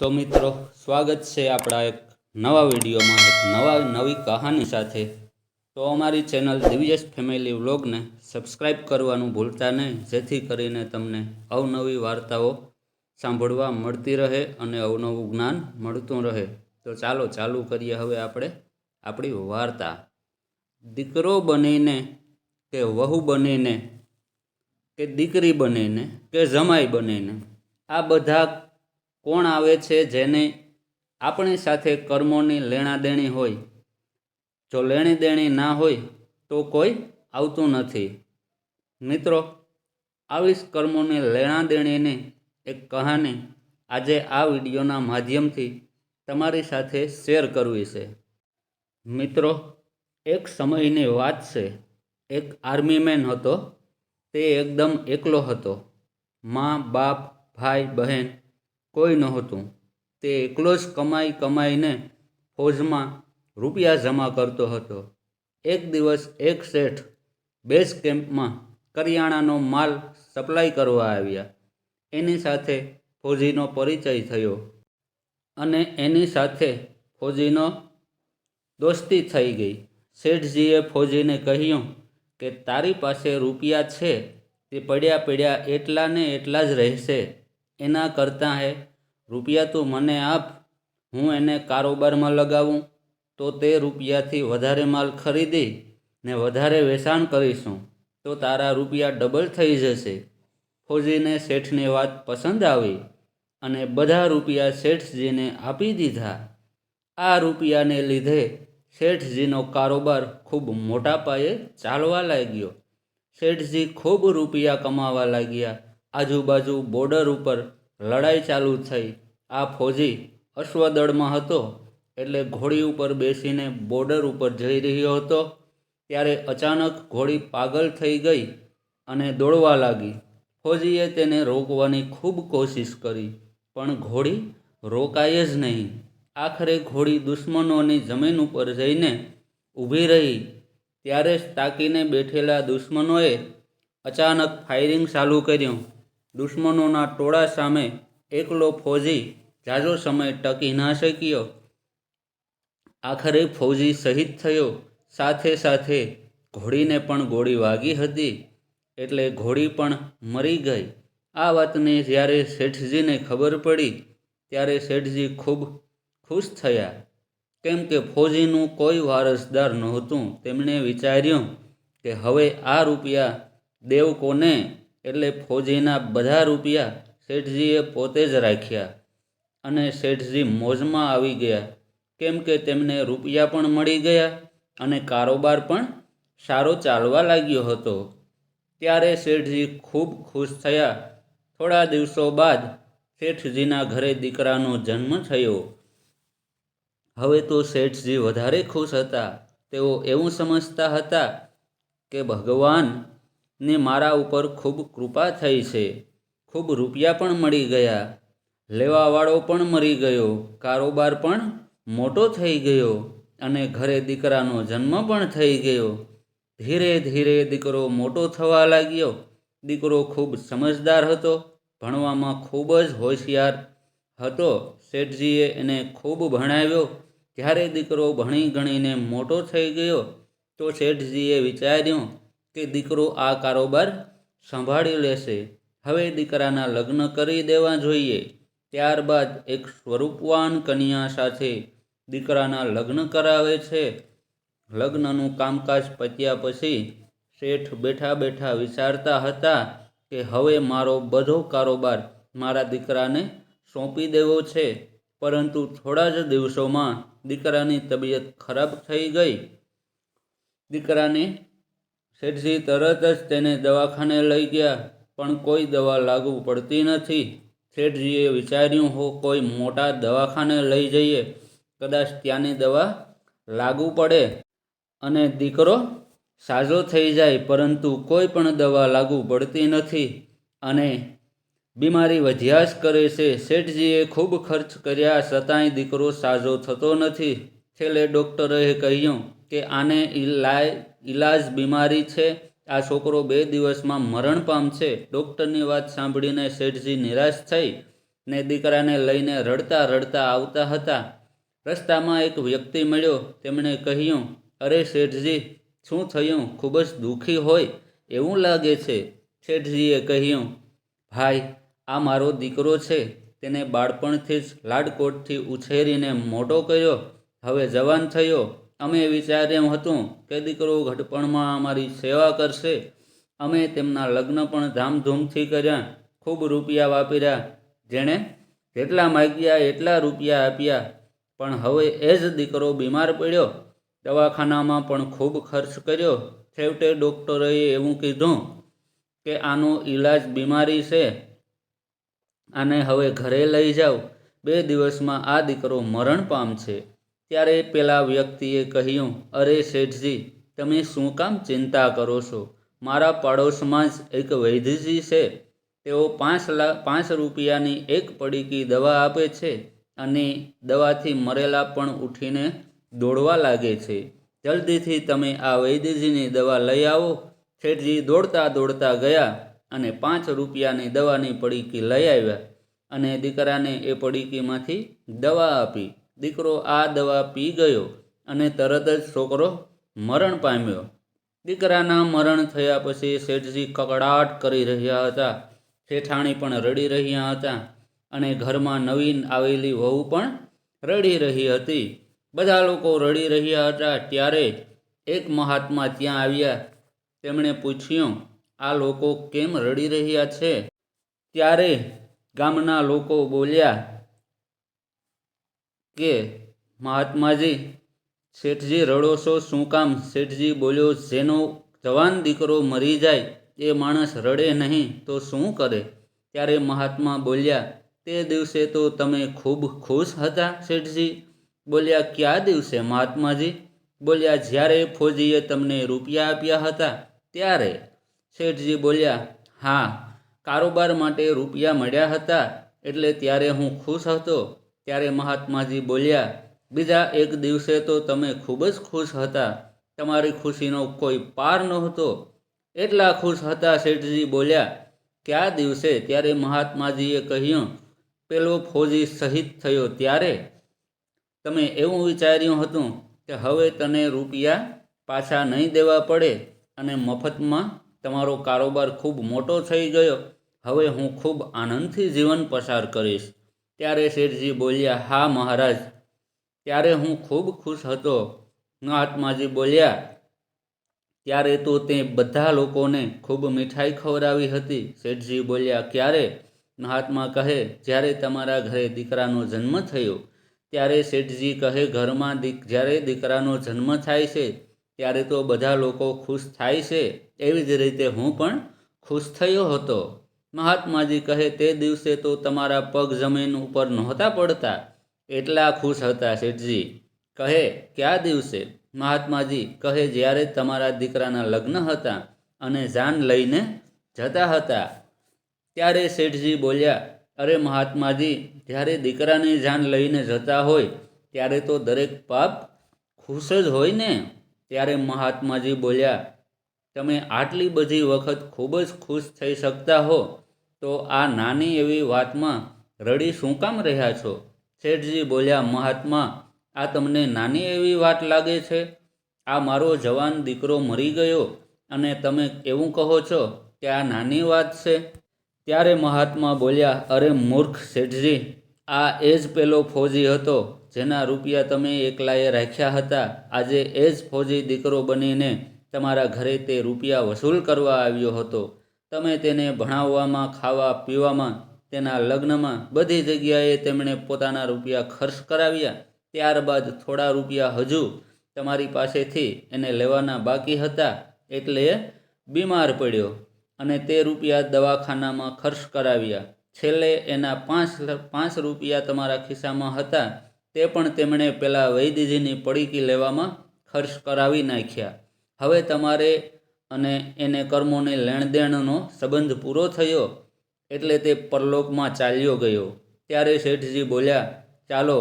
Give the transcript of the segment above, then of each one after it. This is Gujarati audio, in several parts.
તો મિત્રો, સ્વાગત છે આપણા એક નવા વિડીયોમાં, એક નવા, નવી કહાની સાથે. તો અમારી ચેનલ દિવ્યસ ફેમિલી વ્લોગને સબસ્ક્રાઈબ કરવાનું ભૂલતા નહીં, જેથી કરીને તમને અવનવી વાર્તાઓ સાંભળવા મળતી રહે અને અવનવું જ્ઞાન મળતું રહે. તો ચાલો, ચાલુ કરીએ હવે આપણે આપણી વાર્તા. દીકરો બનીને કે વહુ બનીને કે દીકરી બનીને કે જમાઈ બનીને, આ બધા કોણ આવે છે જેને આપણી સાથે કર્મોની લેણાદેણી હોય? જો લેણી દેણી ના હોય, તો કોઈ આવતું નથી. મિત્રો, આવી જ કર્મોની લેણાદેણીની એક કહાની આજે આ વિડીયોના માધ્યમથી તમારી સાથે શેર કરવી છે. મિત્રો, એક સમયની વાત છે. એક આર્મીમેન હતો. તે એકદમ એકલો હતો. મા, બાપ, ભાઈ, બહેન કોઈ નહોતું. તે એકલો જ કમાઈ કમાઈને ફૌજમાં રૂપિયા જમા કરતો હતો. એક દિવસ એક શેઠ બેઝ કેમ્પમાં કરિયાણાનો માલ સપ્લાય કરવા આવ્યા. એની સાથે ફોજીનો પરિચય થયો અને એની સાથે ફોજીનો દોસ્તી થઈ ગઈ. શેઠજીએ ફૌજીને કહ્યું કે, તારી પાસે રૂપિયા છે, તે પડ્યા પડ્યા એટલા ને એટલા જ રહેશે. એના કરતાં હે રૂપિયા તું મને આપ, હું એને કારોબારમાં લગાવું, તો તે રૂપિયાથી વધારે માલ ખરીદી ને વધારે વેચાણ કરીશું, તો તારા રૂપિયા ડબલ થઈ જશે. ફોજીને શેઠની વાત પસંદ આવી અને બધા રૂપિયા શેઠજીને આપી દીધા. આ રૂપિયાને લીધે શેઠજીનો કારોબાર ખૂબ મોટા પાયે ચાલવા લાગ્યો. શેઠજી ખૂબ રૂપિયા કમાવા લાગ્યા. આજુબાજુ બોર્ડર ઉપર લડાઈ ચાલુ થઈ. આ ફોજી અશ્વદળમાં હતો એટલે ઘોડી ઉપર બેસીને બોર્ડર ઉપર જઈ રહ્યો હતો ત્યારે અચાનક ઘોડી પાગલ થઈ ગઈ અને દોડવા લાગી. ફોજીએ તેને રોકવાની ખૂબ કોશિશ કરી, પણ ઘોડી રોકાય જ નહીં. આખરે ઘોડી દુશ્મનોની જમીન ઉપર જઈને ઊભી રહી. ત્યારે જ તાકીને બેઠેલા દુશ્મનોએ અચાનક ફાયરિંગ ચાલુ કર્યું. દુશ્મનોના ટોળા સામે એકલો ફૌજી જાજો સમય ટકી ના શક્યો. આખરે ફૌજી શહીદ થયો. સાથે સાથે ઘોડીને પણ ગોળી વાગી હતી. એટલે ઘોડી પણ મરી ગઈ. આ વાતની જ્યારે શેઠજીને ખબર પડી, ત્યારે શેઠજી ખૂબ ખુશ થયા. કેમ કે ફૌજીનું કોઈ વારસદાર નહોતું. તેમણે વિચાર્યું કે હવે આ રૂપિયા દેવ કોને એટલે ફોજીના બધા રૂપિયા શેઠજીએ પોતે જ રાખ્યા અને શેઠજી મોજમાં આવી ગયા. કેમ કે તેમને રૂપિયા પણ મળી ગયા અને કારોબાર પણ સારો ચાલવા લાગ્યો હતો. ત્યારે શેઠજી ખૂબ ખુશ થયા. થોડા દિવસો બાદ શેઠજીના ઘરે દીકરાનો જન્મ થયો. હવે તો શેઠજી વધારે ખુશ હતા. તેઓ એવું સમજતા હતા કે ભગવાનને મારા ઉપર ખૂબ કૃપા થઈ છે. ખૂબ રૂપિયા પણ મળી ગયા. લેવાવાળો પણ મરી ગયો. કારોબાર પણ મોટો થઈ ગયો અને ઘરે દીકરાનો જન્મ પણ થઈ ગયો. ધીરે ધીરે દીકરો મોટો થવા લાગ્યો. દીકરો ખૂબ સમજદાર હતો, ભણવામાં ખૂબ જ હોશિયાર હતો. શેઠજીએ એને ખૂબ ભણાવ્યો. જ્યારે દીકરો ભણી ગણીને મોટો થઈ ગયો, તો શેઠજીએ વિચાર્યું કે દીકરો આ કારોબાર સંભાળી લેશે. હવે દીકરાના લગ્ન કરી દેવા જોઈએ. ત્યારબાદ એક સ્વરૂપવાન કન્યા સાથે દીકરાના લગ્ન કરાવે છે. લગ્નનું કામકાજ પત્યા પછી શેઠ બેઠા બેઠા વિચારતા હતા કે હવે મારો બધો કારોબાર મારા દીકરાને સોંપી દેવો છે. પરંતુ થોડા જ દિવસોમાં દીકરાની તબિયત ખરાબ થઈ ગઈ. દીકરાને શેઠજી તરત જ તેને દવાખાને લઈ ગયા, પણ કોઈ દવા લાગુ પડતી નથી. શેઠજીએ વિચાર્યું, હો, કોઈ મોટા દવાખાને લઈ જઈએ, કદાચ ત્યાંની દવા લાગુ પડે. અને દીકરો સાજો થઈ જાય, પરંતુ કોઈ પણ દવા લાગુ પડતી નથી. અને બીમારી વધ્યા જ કરે છે. શેઠજીએ ખૂબ ખર્ચ કર્યા, છતાંય દીકરો સાજો થતો નથી. છેલ્લે ડૉક્ટરે કહ્યું કે આને ઇલાય ઇલાજ બીમારી છે. આ છોકરો બે દિવસમાં મરણ પામશે ડૉક્ટરની વાત સાંભળીને શેઠજી નિરાશ થઈ ને દીકરાને લઈને રડતા રડતા આવતા હતા. રસ્તામાં એક વ્યક્તિ મળ્યો. તેમણે કહ્યું, અરે શેઠજી, શું થયું? ખૂબ જ દુઃખી હોય. એવું લાગે છે. શેઠજીએ કહ્યું, ભાઈ, આ મારો દીકરો છે. તેને બાળપણથી જ લાડકોટથી ઉછેરીને મોટો કર્યો. હવે જવાન થયો. અમે વિચાર્યું હતું કે દીકરો ઘટપણમાં અમારી સેવા કરશે. અમે તેમના લગ્ન પણ ધામધૂમથી કર્યા. ખૂબ રૂપિયા વાપર્યા. જેણે જેટલા માગ્યા એટલા રૂપિયા આપ્યા. પણ હવે એ જ દીકરો બીમાર પડ્યો. દવાખાનામાં પણ ખૂબ ખર્ચ કર્યો. છેવટે ડૉક્ટરોએ એવું કીધું કે આનો ઈલાજ બીમારી છે. આને હવે ઘરે લઈ જાઓ. બે દિવસમાં આ દીકરો મરણ પામશે. ત્યારે પેલા વ્યક્તિએ કહ્યું, અરે શેઠજી, તમે શું કામ ચિંતા કરો છો? મારા પાડોશમાં જ એક વૈદ્યજી છે. તેઓ પાંચ લાખ પાંચ રૂપિયાની એક પડીકી દવા આપે છે અને દવાથી મરેલા પણ ઉઠીને દોડવા લાગે છે. જલ્દીથી તમે આ વૈદ્યજીની દવા લઈ આવો. શેઠજી દોડતા દોડતા ગયા અને પાંચ રૂપિયાની દવાની પડીકી લઈ આવ્યા અને દીકરાને એ પડીકીમાંથી દવા આપી. દીકરો આ દવા પી ગયો અને તરત જ છોકરો મરણ પામ્યો. દીકરાના મરણ થયા પછી શેઠજી કકડાટ કરી રહ્યા હતા. શેઠાણી પણ રડી રહ્યા હતા અને ઘરમાં નવીન આવેલી વહુ પણ રડી રહી હતી. બધા લોકો રડી રહ્યા હતા ત્યારે એક મહાત્મા ત્યાં આવ્યા. તેમણે પૂછ્યું, આ લોકો કેમ રડી રહ્યા છે? ત્યારે ગામના લોકો બોલ્યા કે મહાત્માજી, શેઠજી રડો છો, શું કામ? શેઠજી બોલ્યો જેનો જવાન દીકરો મરી જાય, એ માણસ રડે નહીં, તો શું કરે? ત્યારે મહાત્મા બોલ્યા, તે દિવસે તો તમે ખૂબ ખુશ હતા, શેઠજી. બોલ્યા, કયા દિવસે મહાત્માજી? બોલ્યા, જ્યારે ફોજીએ તમને રૂપિયા આપ્યા હતા, ત્યારે. શેઠજી બોલ્યા, હા, કારોબાર માટે રૂપિયા મળ્યા હતા, એટલે ત્યારે હું ખુશ હતો. ત્યારે મહાત્માજી બોલ્યા, બીજા એક દિવસે તો તમે ખૂબ જ ખુશ હતા. તમારી ખુશીનો કોઈ પાર નહોતો. એટલા ખુશ હતા શેઠજી બોલ્યા, કયા દિવસે? ત્યારે મહાત્માજીએ કહ્યું, પેલો ફોજી શહીદ થયો ત્યારે. તમે એવું વિચાર્યું હતું કે હવે તને રૂપિયા પાછા નહીં દેવા પડે અને મફતમાં તમારો કારોબાર ખૂબ મોટો થઈ ગયો. હવે હું ખૂબ આનંદથી જીવન પસાર કરીશ. ત્યારે શેઠજી બોલ્યા, હા મહારાજ. ત્યારે હું ખૂબ ખુશ હતો. મહાત્માજી બોલ્યા, ત્યારે તો તે બધા લોકોને ખૂબ મીઠાઈ ખવડાવી હતી. શેઠજી બોલ્યા, ક્યારે? મહાત્મા કહે, જ્યારે તમારા ઘરે દીકરાનો જન્મ થયો. ત્યારે શેઠજી કહે, ઘરમાં દીક, જ્યારે દીકરાનો જન્મ થાય છે, ત્યારે તો બધા લોકો ખુશ થાય છે. એવી જ રીતે હું પણ ખુશ થયો હતો. મહાત્માજી કહે, તે દિવસે તો તમારા પગ જમીન ઉપર નહોતા પડતા. એટલા ખુશ હતા શેઠજી. કહે, કયા દિવસે? મહાત્માજી કહે, જ્યારે તમારા દીકરાના લગ્ન હતા અને જાન લઈને જતા હતા. ત્યારે શેઠજી બોલ્યા, અરે મહાત્માજી, જ્યારે દીકરાની જાન લઈને જતા હોય, ત્યારે તો દરેક પાપ ખુશ જ હોય ને? ત્યારે મહાત્માજી બોલ્યા તમે આટલી બધી વખત ખૂબ જ ખુશ થઈ શકતા હો, તો આ નાની એવી વાતમાં રડી શું કામ રહ્યા છો? શેઠજી બોલ્યા, મહાત્મા, આ તમને નાની એવી વાત લાગે છે? આ મારો જવાન દીકરો મરી ગયો અને તમે એવું કહો છો કે આ નાની વાત છે? ત્યારે મહાત્મા બોલ્યા, અરે મૂર્ખ શેઠજી, આ એ જ પેલો ફોજી હતો જેના રૂપિયા તમે એકલાએ રાખ્યા હતા. આજે એ જ ફોજી દીકરો બનીને તમારા ઘરે તે રૂપિયા વસૂલ કરવા આવ્યો હતો. તમે તેને ભણાવવામાં, ખાવા, પીવામાં, તેના લગ્નમાં બધી જગ્યાએ તેમણે પોતાના રૂપિયા ખર્ચ કરાવ્યા. ત્યારબાદ થોડા રૂપિયા હજુ તમારી પાસેથી એને લેવાના બાકી હતા એટલે બીમાર પડ્યો અને તે રૂપિયા દવાખાનામાં ખર્ચ કરાવ્યા. છેલ્લે એના પાંચ પાંચ રૂપિયા તમારા ખિસ્સામાં હતા. તે પણ તેમણે પેલા વૈદ્યજીની પડીકી લેવામાં ખર્ચ કરાવી નાખ્યા. હવે તમારે અને એને કર્મોને લેણદેણનો સંબંધ પૂરો થયો એટલે તે પરલોકમાં ચાલ્યો ગયો. ત્યારે શેઠજી બોલ્યા, ચાલો,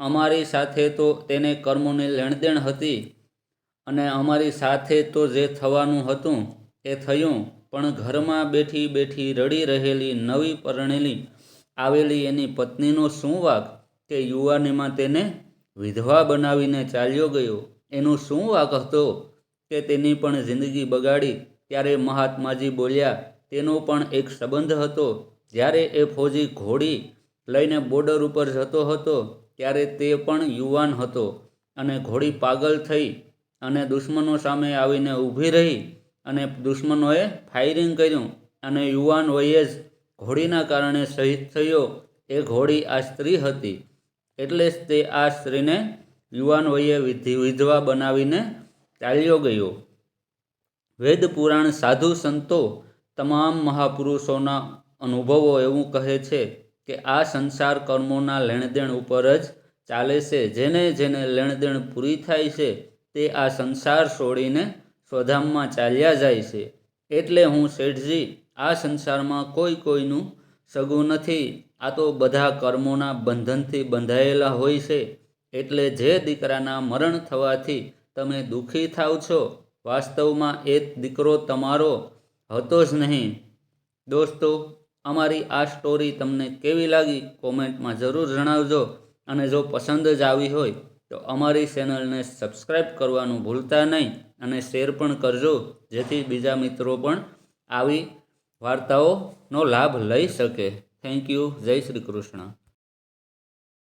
અમારી સાથે તો તેને કર્મોની લેણદેણ હતી અને અમારી સાથે તો જે થવાનું હતું એ થયું, પણ ઘરમાં બેઠી બેઠી રડી રહેલી નવી પરણેલી આવેલી એની પત્નીનો શું વાક કે યુવાનીમાં તેને વિધવા બનાવીને ચાલ્યો ગયો? એનો શું વાક હતો? કે તેની પણ જિંદગી બગાડી ત્યારે મહાત્માજી બોલ્યા, તેનો પણ એક સંબંધ હતો. જ્યારે એ ફૌજી ઘોડી લઈને બોર્ડર ઉપર જતો હતો, ત્યારે તે પણ યુવાન હતો અને ઘોડી પાગલ થઈ અને દુશ્મનો સામે આવીને ઊભી રહી અને દુશ્મનોએ ફાયરિંગ કર્યું અને યુવાન વયે જ ઘોડીના કારણે શહીદ થયો. એ ઘોડી આ સ્ત્રી હતી. એટલે જ તે આ સ્ત્રીને યુવાન વયે વિધિ વિધવા બનાવીને ચાલ્યો ગયો. વેદ પુરાણ સાધુ સંતો તમામ મહાપુરુષોના અનુભવો એવું કહે છે કે આ સંસાર કર્મોના લેણદેણ ઉપર જ ચાલે છે. જેને જેને લેણદેણ પૂરી થાય છે તે આ સંસાર છોડીને સ્વધામમાં ચાલ્યા જાય છે. એટલે હું શેઠજી, આ સંસારમાં કોઈ કોઈનું સગું નથી. આ તો બધા કર્મોના બંધનથી બંધાયેલા હોય છે. એટલે જે દીકરાના મરણ થવાથી તમે દુઃખી થાવ છો? વાસ્તવમાં એ દીકરો તમારો હતો જ નહીં. દોસ્તો, અમારી આ સ્ટોરી તમને કેવી લાગી? કોમેન્ટમાં જરૂર જણાવજો. અને જો પસંદ જ આવી હોય, તો અમારી ચેનલને સબસ્ક્રાઈબ કરવાનું ભૂલતા નહીં અને શેર પણ કરજો, જેથી બીજા મિત્રો પણ આવી વાર્તાઓનો લાભ લઈ શકે. થેન્ક યુ જય શ્રી કૃષ્ણ.